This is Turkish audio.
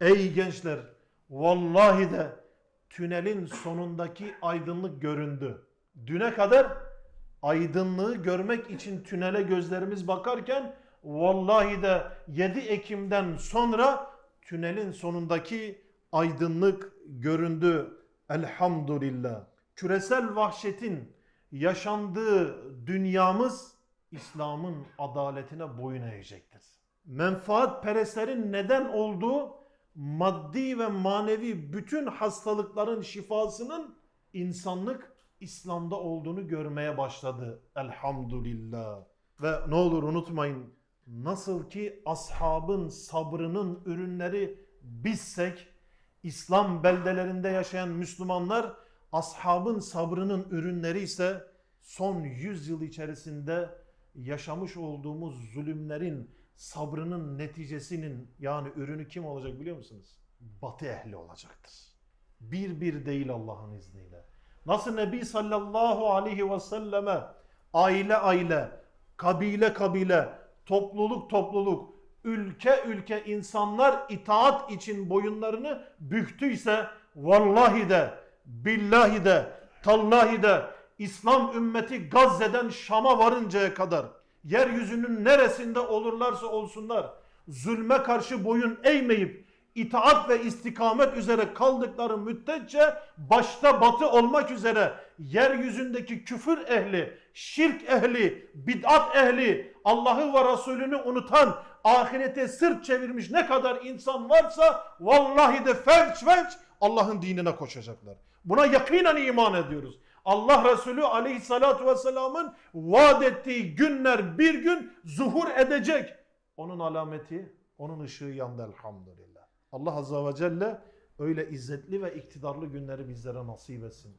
Ey gençler vallahi de tünelin sonundaki aydınlık göründü. Düne kadar aydınlığı görmek için tünele gözlerimiz bakarken vallahi de 7 Ekim'den sonra tünelin sonundaki aydınlık göründü. Elhamdülillah. Küresel vahşetin yaşandığı dünyamız İslam'ın adaletine boyun eğecektir. Menfaatperestlerin neden olduğu maddi ve manevi bütün hastalıkların şifasının insanlık İslam'da olduğunu görmeye başladı. Elhamdülillah. Ve ne olur unutmayın nasıl ki ashabın sabrının ürünleri bizsek İslam beldelerinde yaşayan Müslümanlar ashabın sabrının ürünleri ise son 100 yıl içerisinde yaşamış olduğumuz zulümlerin sabrının neticesinin yani ürünü kim olacak biliyor musunuz? Batı ehli olacaktır. Bir bir değil Allah'ın izniyle. Nasıl Nebi sallallahu aleyhi ve selleme aile aile, kabile kabile, topluluk topluluk, ülke ülke insanlar itaat için boyunlarını büktüyse vallahi de, billahi de, tallahi de İslam ümmeti Gazze'den Şam'a varıncaya kadar yeryüzünün neresinde olurlarsa olsunlar zulme karşı boyun eğmeyip itaat ve istikamet üzere kaldıkları müddetçe başta batı olmak üzere yeryüzündeki küfür ehli, şirk ehli, bid'at ehli, Allah'ı ve Resulünü unutan, ahirete sırt çevirmiş ne kadar insan varsa vallahi de felç felç Allah'ın dinine koşacaklar. Buna yakinen iman ediyoruz. Allah Resulü aleyhissalatu vesselamın vaat ettiği günler bir gün zuhur edecek. Onun alameti, onun ışığı yandı elhamdülillah. Allah Azze ve Celle öyle izzetli ve iktidarlı günleri bizlere nasip etsin.